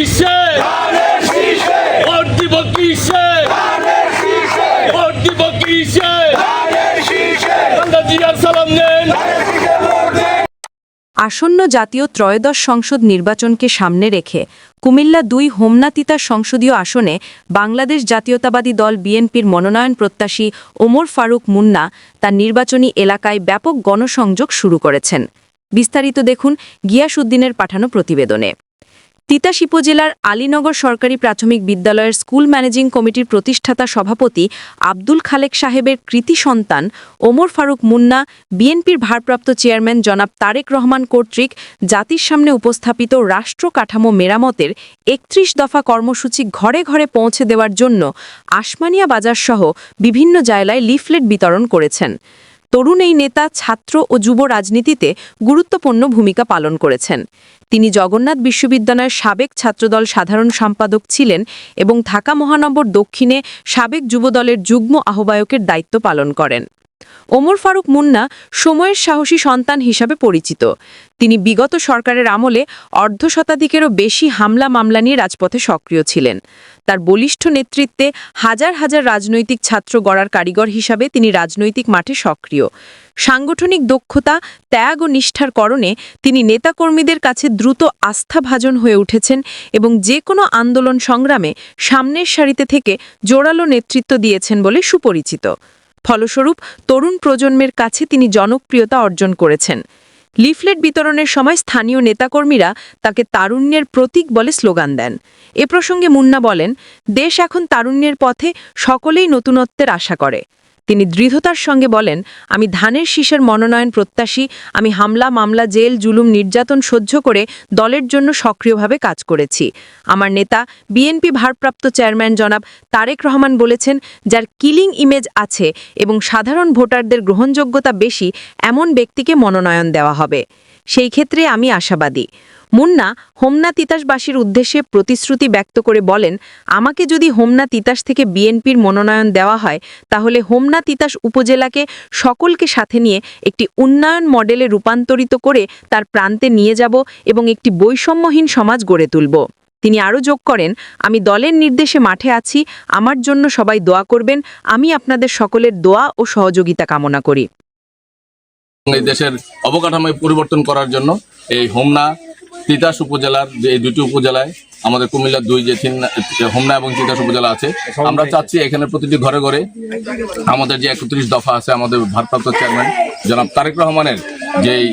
কিসে? আসন্ন জাতীয় ত্রয়োদশ সংসদ নির্বাচনকে সামনে রেখে কুমিল্লা দুই হোমনাতিতা সংসদীয় আসনে বাংলাদেশ জাতীয়তাবাদী দল বিএনপির মনোনয়ন প্রত্যাশী ওমর ফারুক মুন্না তার নির্বাচনী এলাকায় ব্যাপক গণসংযোগ শুরু করেছেন। বিস্তারিত দেখুন গিয়াসউদ্দিনের পাঠানো প্রতিবেদনে। তিতাস উপজেলার আলীনগর সরকারি প্রাথমিক বিদ্যালয়ের স্কুল ম্যানেজিং কমিটির প্রতিষ্ঠাতা সভাপতি আব্দুল খালেক সাহেবের কৃতি সন্তান ওমর ফারুক মুন্না, বিএনপির ভারপ্রাপ্ত চেয়ারম্যান জনাব তারেক রহমান কর্তৃক জাতির সামনে উপস্থাপিত রাষ্ট্র কাঠামো মেরামতের একত্রিশ দফা কর্মসূচি ঘরে ঘরে পৌঁছে দেওয়ার জন্য আসমানিয়া বাজারসহ বিভিন্ন জায়গায় লিফলেট বিতরণ করেছেন। তরুণ এই নেতা, ছাত্র ও যুব রাজনীতিতে গুরুত্বপূর্ণ ভূমিকা পালন করেছেন। তিনি জগন্নাথ বিশ্ববিদ্যালয়ের সাবেক ছাত্রদল সাধারণ সম্পাদক ছিলেন এবং ঢাকা মহানগর দক্ষিণে সাবেক যুবদলের যুগ্ম আহ্বায়কের দায়িত্ব পালন করেন। ওমর ফারুক মুন্না সময়ের সাহসী সন্তান হিসাবে পরিচিত। তিনি বিগত সরকারের আমলে অর্ধ শতাধিকেরও বেশি হামলা মামলা নিয়ে রাজপথে সক্রিয় ছিলেন। তার বলিষ্ঠ নেতৃত্বে হাজার হাজার রাজনৈতিক ছাত্র গড়ার কারিগর হিসাবে তিনি রাজনৈতিক মাঠে সক্রিয়। সাংগঠনিক দক্ষতা, ত্যাগ ও নিষ্ঠার করণে তিনি নেতাকর্মীদের কাছে দ্রুত আস্থাভাজন হয়ে উঠেছেন এবং যে কোনো আন্দোলন সংগ্রামে সামনের সারিতে থেকে জোরালো নেতৃত্ব দিয়েছেন বলে সুপরিচিত। ফলস্বরূপ, তরুণ প্রজন্মের কাছে তিনি জনপ্রিয়তা অর্জন করেছেন। লিফলেট বিতরণের সময় স্থানীয় নেতাকর্মীরা তাকে তারুণ্যের প্রতীক বলে স্লোগান দেন। এ প্রসঙ্গে মুন্না বলেন, দেশ এখন তারুণ্যের পথে সকলেই নতুনত্বের আশা করে। তিনি দৃঢ়তার সঙ্গে বলেন, আমি ধানের শীষের মনোনয়ন প্রত্যাশী, আমি হামলা, মামলা, জেল, জুলুম, নির্যাতন সহ্য করে দলের জন্য সক্রিয়ভাবে কাজ করেছি। আমার নেতা, বিএনপি ভারপ্রাপ্ত চেয়ারম্যান জনাব তারেক রহমান বলেছেন, যার কিলিং ইমেজ আছে এবং সাধারণ ভোটারদের গ্রহণযোগ্যতা বেশি, এমন ব্যক্তিকে মনোনয়ন দেওয়া হবে। সেই ক্ষেত্রে আমি আশাবাদী। মুন্না হোমনা তিতাসবাসীর উদ্দেশ্যে প্রতিশ্রুতি ব্যক্ত করে বলেন, আমাকে যদি হোমনা তিতাস থেকে বিএনপির মনোনয়ন দেওয়া হয়, তাহলে হোমনা তিতাস উপজেলাকে সকলকে সাথে নিয়ে একটি উন্নয়ন মডেলে রূপান্তরিত করে তার প্রান্তে নিয়ে যাব এবং একটি বৈষম্যহীন সমাজ গড়ে তুলব। তিনি আরও যোগ করেন, আমি দলের নির্দেশে মাঠে আছি, আমার জন্য সবাই দোয়া করবেন, আমি আপনাদের সকলের দোয়া ও সহযোগিতা কামনা করি। দেশের অবকাঠামো পরিবর্তন করার জন্য এই হোমনা তিতাস উপজেলার যে এই দুটি উপজেলায় আমাদের কুমিল্লার দুই যে হোমনা এবং তিতাস উপজেলা আছে। আমরা চাচ্ছি এখানে প্রতিটি ঘরে ঘরে আমাদের যে একত্রিশ দফা আছে, আমাদের ভারপ্রাপ্ত চেয়ারম্যান জনাব তারেক রহমানের যেই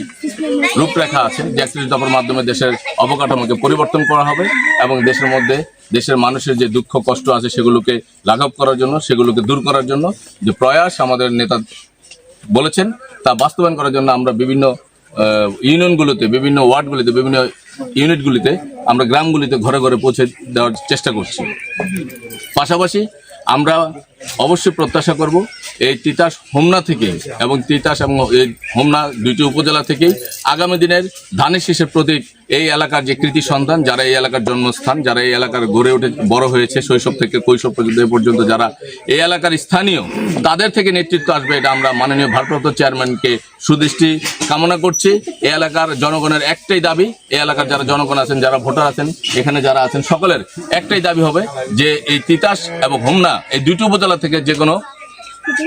রূপরেখা আছে, যে একত্রিশ দফার মাধ্যমে দেশের অবকাঠামোকে পরিবর্তন করা হবে এবং দেশের মধ্যে দেশের মানুষের যে দুঃখ, কষ্ট আছে সেগুলোকে লাঘব করার জন্য, সেগুলোকে দূর করার জন্য যে প্রয়াস আমাদের নেতা বলেছেন, তা বাস্তবায়ন করার জন্য আমরা বিভিন্ন ইউনিয়নগুলোতে বিভিন্ন ওয়ার্ডগুলিতে বিভিন্ন ইউনিটগুলিতে আমরা গ্রামগুলিতে ঘরে ঘরে পৌঁছে দেওয়ার চেষ্টা করছি। পাশাপাশি আমরা অবশ্যই প্রত্যাশা করব, এই তিতাস হোমনা থেকে এবং তিতাস এবং এই হোমনা দুইটি উপজেলা থেকেই আগামী দিনের ধানের শীষের প্রতীক এই এলাকার যে কৃতি সন্তান, যারা এই এলাকার জন্মস্থান, যারা এই এলাকার গড়ে উঠে বড় হয়েছে, শৈশব থেকে কৈশোর পর্যন্ত, এ পর্যন্ত যারা এই এলাকার স্থানীয়, তাদের থেকে নেতৃত্ব আসবে এটা আমরা মাননীয় ভারপ্রাপ্ত চেয়ারম্যানকে সুদৃষ্টি কামনা করছি। এই এলাকার জনগণের একটাই দাবি, এই এলাকার যারা জনগণ আছেন, যারা ভোটার আছেন, এখানে যারা আছেন, সকলের একটাই দাবি হবে যে এই তিতাস এবং হোমনা এই দুটি উপজেলা থেকে যে কোনো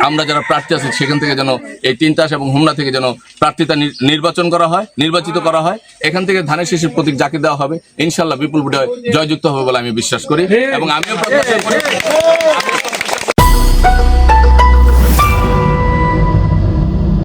আমরা যারা প্রার্থী আছি, সেখান থেকে যেন এই তিনতাস এবং হুমনা থেকে যেন প্রার্থীতা নির্বাচন করা হয়, নির্বাচিত করা হয়। এখান থেকে ধানের শিশুর প্রতীক যাকে দেওয়া হবে ইনশাল্লাহ বিপুল ভোটে জয়যুক্ত হবে বলে আমি বিশ্বাস করি। এবং আমিও প্রত্যাশা করি।